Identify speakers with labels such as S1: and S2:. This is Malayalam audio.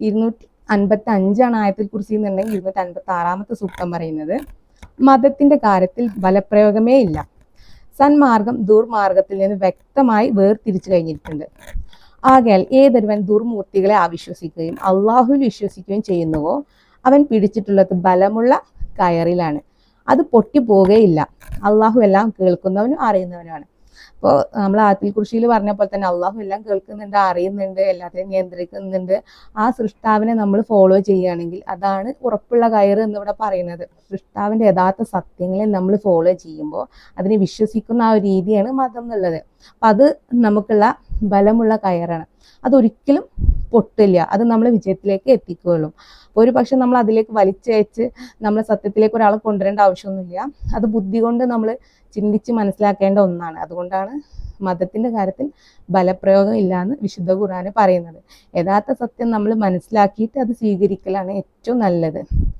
S1: ഇരുന്നൂറ്റി അൻപത്തി അഞ്ചാണ് ആയത്തിൽ കുറിച്ച് എന്നുണ്ടെങ്കിൽ ഇരുന്നൂറ്റി അൻപത്തി ആറാമത്തെ സൂക്തം പറയുന്നത്. മതത്തിന്റെ കാര്യത്തിൽ ബലപ്രയോഗമേ ഇല്ല. സന്മാർഗം ദുർമാർഗത്തിൽ നിന്ന് വ്യക്തമായി വേർതിരിച്ചു കഴിഞ്ഞിട്ടുണ്ട്. ആകയാൽ ഏതൊരുവൻ ദുർമൂർത്തികളെ അവിശ്വസിക്കുകയും അള്ളാഹുവിൽ വിശ്വസിക്കുകയും ചെയ്യുന്നുവോ അവൻ പിടിച്ചിട്ടുള്ളത് ബലമുള്ള കയറിലാണ്. അത് പൊട്ടിപ്പോകുകയില്ല അള്ളാഹു എല്ലാം കേൾക്കുന്നവനും അറിയുന്നവനുമാണ്. അപ്പോൾ നമ്മൾ ആത്തിൽ കുറിശിയിൽ പറഞ്ഞ പോലെ തന്നെ അള്ളാഹു എല്ലാം കേൾക്കുന്നുണ്ട് അറിയുന്നുണ്ട് എല്ലാത്തിനെയും നിയന്ത്രിക്കുന്നുണ്ട്. ആ സൃഷ്ടാവിനെ നമ്മൾ ഫോളോ ചെയ്യുകയാണെങ്കിൽ അതാണ് ഉറപ്പുള്ള കയറ് എന്നിവിടെ പറയുന്നത്. സൃഷ്ടാവിന്റെ യഥാർത്ഥ സത്യങ്ങളെ നമ്മൾ ഫോളോ ചെയ്യുമ്പോൾ അതിനെ വിശ്വസിക്കുന്ന ആ ഒരു രീതിയാണ് മതം എന്നുള്ളത്. അപ്പം അത് നമുക്കുള്ള ബലമുള്ള കയറാണ്. അതൊരിക്കലും പൊട്ടില്ല. അത് നമ്മളെ വിജയത്തിലേക്ക് എത്തിക്കുകയുള്ളൂ. ഒരു പക്ഷെ നമ്മൾ അതിലേക്ക് വലിച്ചയച്ച് നമ്മളെ സത്യത്തിലേക്ക് ഒരാളെ കൊണ്ടുവരേണ്ട ആവശ്യമൊന്നുമില്ല. അത് ബുദ്ധി കൊണ്ട് നമ്മൾ ചിന്തിച്ച് മനസ്സിലാക്കേണ്ട ഒന്നാണ്. അതുകൊണ്ടാണ് മതത്തിന്റെ കാര്യത്തിൽ ബലപ്രയോഗം ഇല്ല എന്ന് വിശുദ്ധ ഖുറാന് പറയുന്നത്. യഥാർത്ഥ സത്യം നമ്മൾ മനസ്സിലാക്കിയിട്ട് അത് സ്വീകരിക്കലാണ് ഏറ്റവും നല്ലത്.